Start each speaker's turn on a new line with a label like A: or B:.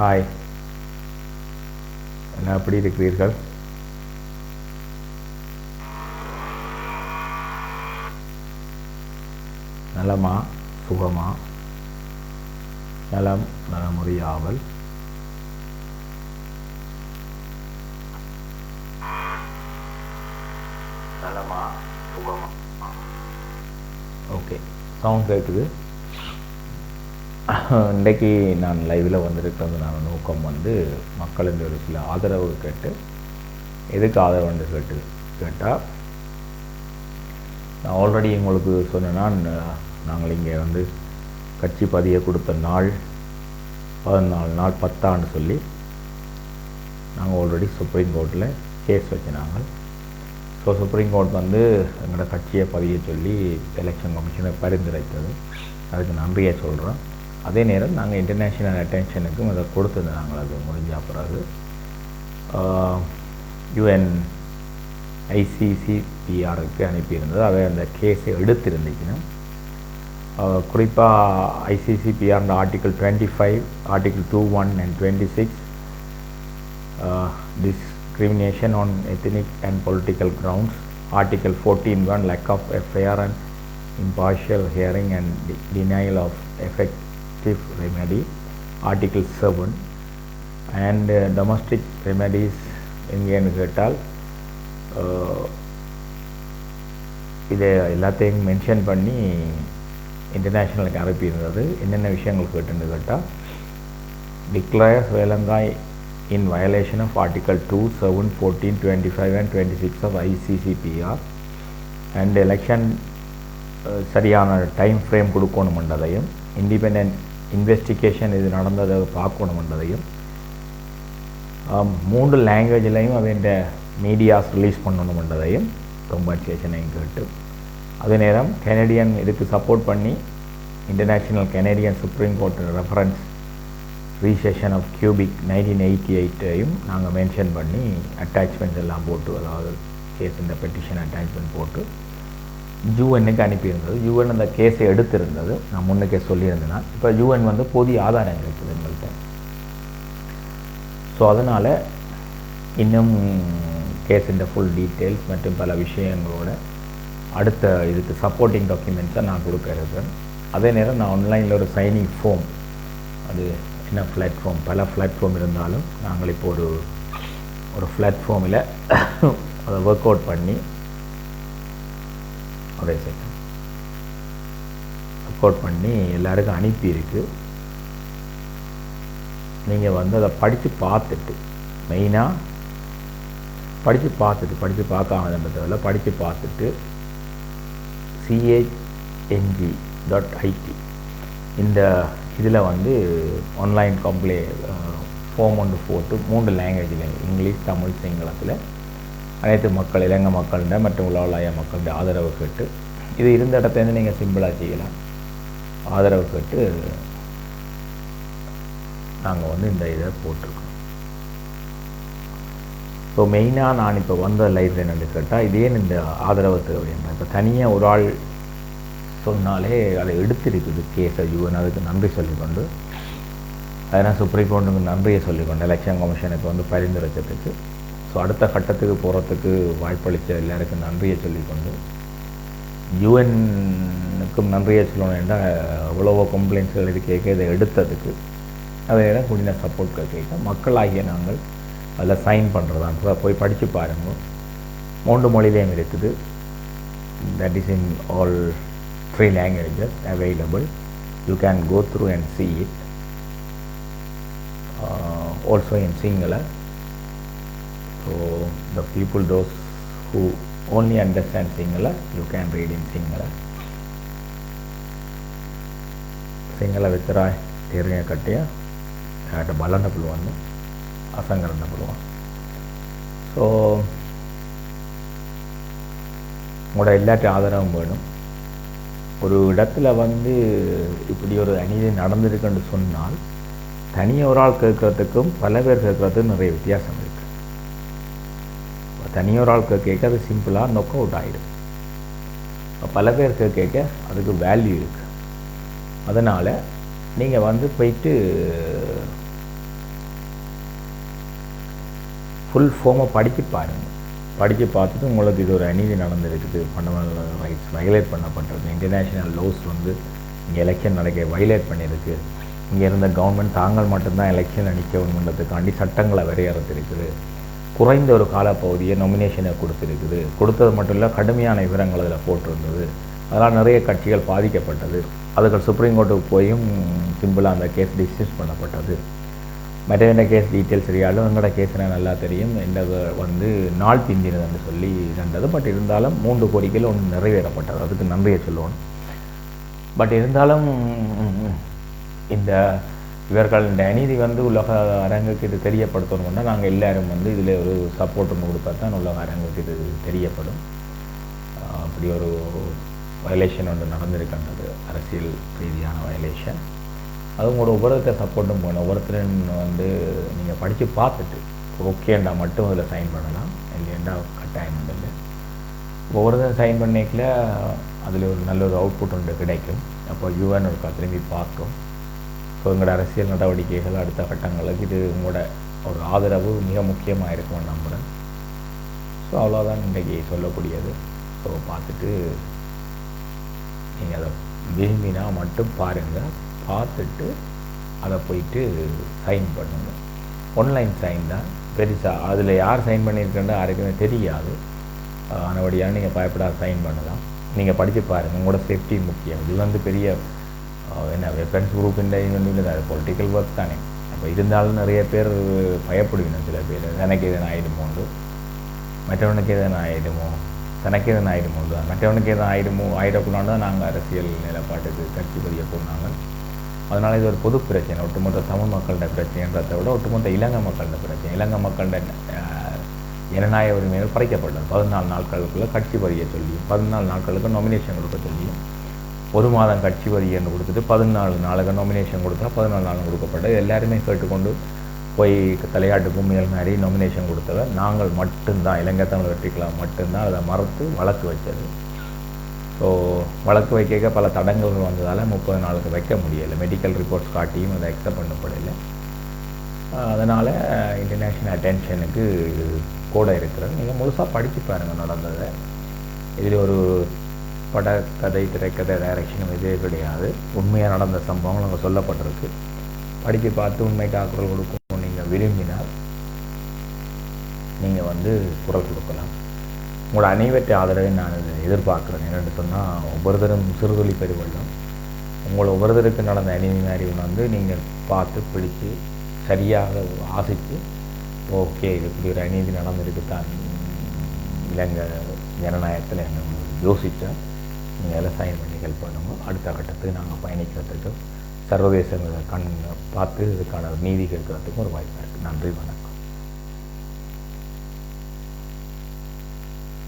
A: Hi. எல்லாம் எப்படி இருக்கிறீர்கள்? நலமா? சுகமா? நலம் நலமுறையாவல். நலமா? சுகமா? ஓகே. சவுண்ட் கேட்குது இன்றைக்கு நான் லைவில் வந்திருக்கிறது நான் நோக்கம் வந்து மக்களின் ஒரு சில ஆதரவு கேட்டு எதுக்கு ஆதரவுன்னு கேட்டு கேட்டால் நான் ஆல்ரெடி உங்களுக்கு சொன்னேன்னா நாங்கள் இங்கே வந்து கட்சி பதிய கொடுத்த நாள் பதினாலு நாள் பத்தாண்டு சொல்லி நாங்கள் ஆல்ரெடி சுப்ரீம் கோர்ட்டில் கேஸ் வச்சினாங்க ஸோ சுப்ரீம் கோர்ட் வந்து எங்களோட கட்சியை பதிய சொல்லி எலெக்ஷன் கமிஷனை பரிந்துரைத்தது. அதுக்கு நன்றியை சொல்கிறோம் அதே நேரம் நாங்கள் இன்டர்நேஷ்னல் அட்டென்ஷனுக்கும் அதை கொடுத்துருந்தாங்க அது முடிஞ்ச பிறகு யுஎன் ஐசிசிபிஆருக்கு அனுப்பியிருந்தது. அவை அந்த கேஸை எடுத்திருந்துச்சுன்னா குறிப்பாக ICCPR article twenty five article two one and twenty six discrimination on ethnic and political grounds article 14.1 lack of a fair and impartial hearing and de- denial of effective remedy article 7 and uh, domestic remedies எங்கேன்னு கேட்டால் uh, இதை எல்லாத்தையும் mention பண்ணி இன்டர்நேஷ்னலுக்கு அனுப்பியிருந்தது. என்னென்ன விஷயங்கள் கேட்டுன்னு கேட்டால் declares வேலங்காய் in violation of Article 2, 7, 14, 25 and 26 of ICCPR and election uh, சரியான டைம் ஃப்ரேம் கொடுக்கணுமென்றதையும் இண்டிபெண்ட் இன்வெஸ்டிகேஷன் இது நடந்ததை பார்க்கணுன்றதையும் மூன்று லாங்குவேஜ்லையும் அவன் மீடியாஸ் ரிலீஸ் பண்ணணுன்றதையும் கம்பன்சேஷனையும் கேட்டு அதே நேரம் கெனடியன் இதுக்கு சப்போர்ட் பண்ணி international Canadian supreme court reference re secession of Quebec nineteen eighty எயிட்டையும் நாங்கள் மென்ஷன் பண்ணி அட்டாச்மெண்ட்ஸ் எல்லாம் போட்டு அதாவது கேஸ் இந்த பெட்டிஷன் அட்டாச்மெண்ட் போட்டு யூஎன்னுக்கு அனுப்பியிருந்தது. யூஎன் அந்த கேஸை எடுத்திருந்தது. நான் முன்னுக்கே சொல்லியிருந்தேன் இப்போ யூஎன் வந்து போதிய ஆதாரம் இருக்குது எங்கள்கிட்ட ஸோ அதனால் இன்னும் கேஸின் ஃபுல் டீட்டெயில்ஸ் மற்றும் பல விஷயங்களோட அடுத்த இதுக்கு சப்போர்ட்டிங் டாக்குமெண்ட்ஸை நான் கொடுக்க இருக்கேன் அதே நேரம் நான் ஆன்லைனில் ஒரு சைனிங் ஃபோம் அது என்ன பிளாட்ஃபார்ம் பல பிளாட்ஃபார்ம் இருந்தாலும் நாங்கள் இப்போ ஒரு ஒரு பிளாட்ஃபார்மில் அதை ஒர்க் அவுட் பண்ணி ஒரே செகண்ட் ஒர்க் பண்ணி எல்லாருக்கும் அனுப்பியிருக்கு நீங்கள் வந்து அதை படித்து பார்த்துட்டு மெயினாக படித்து பார்த்துட்டு படித்து பார்க்காமன்றதில் படித்து பார்த்துட்டு சிஹெச்என்ஜி டாட் ஐடி இந்த இதில் வந்து ஆன்லைன் கம்ப்ளே ஃபோம் ஒன்று போட்டு மூன்று லாங்குவேஜில் இங்கிலீஷ் தமிழ் சிங்களத்தில் அனைத்து மக்கள் இலங்கை மக்கள்கிட்ட மற்றும் உலகளாய மக்கள்கிட்ட ஆதரவு கேட்டு இது இருந்த இடத்துலேருந்து நீங்கள் சிம்பிளாக செய்யலாம். ஆதரவு கேட்டு நாங்கள் வந்து இந்த இதை போட்டிருக்கோம். ஸோ மெயினாக நான் இப்போ வந்த லைஃப் என்னென்னு கேட்டால் இதே இந்த ஆதரவு தேவையான இப்போ தனியாக ஒரு ஆள் சொன்னாலே அதை எடுத்திருக்குது கேஸை யூஎன் அதுக்கு நன்றி சொல்லிக்கொண்டு அதனால் சுப்ரீம் கோர்ட்டுக்கு நன்றியை சொல்லிக்கொண்டு எலெக்ஷன் கமிஷனுக்கு வந்து பரிந்துரைச்சதுக்கு ஸோ அடுத்த கட்டத்துக்கு போகிறதுக்கு வாய்ப்பளித்த எல்லாருக்கும் நன்றியை சொல்லிக்கொண்டு யூஎன்னுக்கும் நன்றியை சொல்லணும்னா அவ்வளவோ கம்ப்ளைண்ட்ஸ்கள் இது கேட்க இதை எடுத்ததுக்கு அதை இடம் கூடின சப்போர்ட் கேட்க மக்களாகிய நாங்கள் அதில் சைன் பண்ணுறதா போய் படித்து பாருங்கள் மூன்று மொழியிலையும் இருக்குது. That is in all three languages available you can go through and see it also in in so the people those who only understand singular you can read in singular Sinhala විතරයි තේරෙන කට්ටිය එයාට බලන්න පුළුවන් අසං කරන්න පුළුවන් ஸோ உங்களோட எல்லாத்தையும் ஆதரவும் வேணும் ஒரு இடத்துல வந்து இப்படி ஒரு அநீதி நடந்திருக்குன்னு சொன்னால் தனியாக ஒரு ஆள் கேட்கறதுக்கும் பல பேர் கேட்கறதுக்கும் நிறைய வித்தியாசம் இருக்குது தனியாக கேட்க அது சிம்பிளாக நொக் அவுட் ஆகிடும் பல பேருக்கு கேட்க அதுக்கு வேல்யூ இருக்குது அதனால் நீங்கள் வந்து போயிட்டு ஃபுல் ஃபார்மை படித்து பாருங்கள் படித்து பார்த்துட்டு உங்களுக்கு இது ஒரு அநீதி நடந்திருக்குது. ஃபண்டமெண்டல் ரைட்ஸ் வயலேட் பண்ணப்பட்டிருக்கு இன்டர்நேஷ்னல் லோஸ் வந்து இங்கே எலெக்ஷன் நடக்க வயலேட் பண்ணியிருக்கு. இங்கே இருந்த கவர்மெண்ட் தாங்கள் மட்டும்தான் எலெக்ஷன் அடிக்கணுன்றதுக்காண்டி சட்டங்களை வரையறுத்திருக்குது. குறைந்த ஒரு காலப்பகுதியை நொமினேஷனை கொடுத்துருக்குது. கொடுத்தது மட்டும் இல்லை கடுமையான விவரங்கள் அதில் போட்டிருந்தது. அதனால் நிறைய கட்சிகள் பாதிக்கப்பட்டது. அதுக்கு சுப்ரீம் கோர்ட்டுக்கு போயும் சிம்பிளாக அந்த கேஸ் டிஸ்மிஸ் பண்ணப்பட்டது. மற்ற என்ன கேஸ் டீட்டெயில்ஸ் தெரியாலும் எங்களோட கேஸ் எனக்கு நல்லா தெரியும் என்னது வந்து நாள் பிந்தினதுன்னு சொல்லி நடந்தது பட் இருந்தாலும் மூன்று கோரிக்கையில் ஒன்று நிறைவேறப்பட்டது. அதுக்கு நன்றியை சொல்லுவோம் பட் இருந்தாலும் இந்த இவர்களுடைய அநீதி வந்து உலக அரங்குக்கு இது தெரியப்படுத்தணும்னா நாங்கள் எல்லாரும் வந்து இதில் ஒரு சப்போர்ட் ஒன்று கொடுத்தா தான் உலக அரங்குக்கு இது தெரியப்படும். அப்படி ஒரு வயலேஷன் ஒன்று நடந்திருக்கின்றது. அரசியல் ரீதியான வயலேஷன் அது உங்களோட ஒவ்வொருத்தர் சப்போர்ட்டும் போகணும் ஒவ்வொருத்தரும் வந்து நீங்கள் படித்து பார்த்துட்டு ஓகேண்டா மட்டும் அதில் சைன் பண்ணலாம் இல்லைண்டா கட்டாயம் இல்லை. ஒவ்வொருத்தரும் சைன் பண்ணிக்கல அதில் ஒரு நல்ல ஒரு அவுட்புட் ஒன்று கிடைக்கும். அப்போ யூஎன் ஒரு திரும்பி பார்க்கும். ஸோ எங்களோட அரசியல் நடவடிக்கைகள் அடுத்த கட்டங்களுக்கு இது உங்களோட ஒரு ஆதரவு மிக முக்கியமாக இருக்கும்னு நம்புகிறேன் ஸோ அவ்வளோதான் இன்றைக்கி சொல்லக்கூடியது. ஸோ பார்த்துட்டு நீங்கள் அதை விரும்பினா மட்டும் பாருங்கள் பார்த்துட்டு அதை போயிட்டு சைன் பண்ணுங்கள் ஆன்லைன் சைன் தான். பெருசாக அதில் யார் சைன் பண்ணியிருக்கேன்னு யாருக்குமே தெரியாது. ஆனபடியாக நீங்கள் பயப்படாத சைன் பண்ணலாம். நீங்கள் படித்து பாருங்கள் உங்களோட சேஃப்டி முக்கியம். இது வந்து பெரிய என்ன வெப்பன்ஸ் குரூப்பின் வந்து அது பொலிட்டிக்கல் ஒர்க் தானே அப்போ இருந்தாலும் நிறைய பேர் பயப்படுவினும் சில பேர் எனக்கு எதனா ஆயிடுமோண்டு மற்றவனுக்கு எதனா ஆயிடுமோ தனக்கு எதனா ஆயிடுமோ தான் மற்றவனுக்கு எதனா ஆயிடுமோ ஆயிடக்கூடாது தான் நாங்கள் அரசியல் நிலப்பாட்டுக்கு கட்சி பதிய போனாங்க அதனால் இது ஒரு பொது பிரச்சனை ஒட்டுமொத்த தமிழ் மக்களோட பிரச்சனைன்றதை விட ஒட்டுமொத்த இலங்கை மக்களோட பிரச்சனை இலங்கை மக்களோட ஜனநாயக உரிமைகள் பறிக்கப்பட்டது பதினாலு நாட்களுக்குள்ளே கட்சி பதிய சொல்லி பதினாலு நாட்களுக்கு நாமினேஷன் கொடுக்க சொல்லியும் ஒரு மாதம் கட்சி பதியன்னு கொடுத்துட்டு பதினாலு நாளுக்கு நாமினேஷன் கொடுத்தா பதினாலு நாள் கொடுக்கப்பட்டது எல்லாருமே கேட்டுக்கொண்டு போய் தலையாட்டு கும்மியல் மாதிரி நாமினேஷன் கொடுத்தவர் நாங்கள் மட்டும்தான் இலங்கை தமிழ் வெற்றிக்கலாம் மட்டும்தான் அதை மறுத்து வழக்கு வச்சது ஸோ வழக்கு வைக்க பல தடங்கல்கள் வந்ததால் முப்பது நாளுக்கு வைக்க முடியலை. மெடிக்கல் ரிப்போர்ட்ஸ் காட்டியும் அதை அக்செப்ட் பண்ணப்படலை. அதனால் இன்டர்நேஷ்னல் அட்டென்ஷனுக்கு இது கூட இருக்கிறது. நீங்கள் முழுசாக படித்து பாருங்கள் நடந்ததை. இதில் ஒரு படக்கதை திரைக்கதை டைரக்ஷனும் இதே கிடையாது. உண்மையாக நடந்த சம்பவங்கள் அங்கே சொல்லப்பட்டிருக்கு. படித்து பார்த்து உண்மைக்காக குரல் கொடுக்கும் நீங்கள் விரும்பினால் நீங்கள் வந்து குரல் கொடுக்கலாம். உங்களோட அனைவற்றை ஆதரவை நான் இதை எதிர்பார்க்குறேன். என்னென்னு சொன்னால் ஒவ்வொருத்தரும் சிறுதுளி பெருவெள்ளம் உங்களை ஒவ்வொருத்தருக்கு நடந்த அநீதி வந்து நீங்கள் பார்த்து பிடித்து சரியாக ஆசித்து ஓகே இது இப்படி ஒரு அநீதி நடந்திருக்கு தான் இலங்கை ஜனநாயகத்தில் என்ன யோசித்தேன் நீங்கள் எல்லாம் சைன் பண்ணி ஹெல்ப் பண்ணுங்கள் அடுத்த கட்டத்துக்கு நாங்கள் பயணிக்கிறதுக்கு சர்வதேச கண் பார்த்து இதுக்கான நீதி கேட்கறதுக்கும் ஒரு வாய்ப்பாக இருக்குது நன்றி வணக்கம்.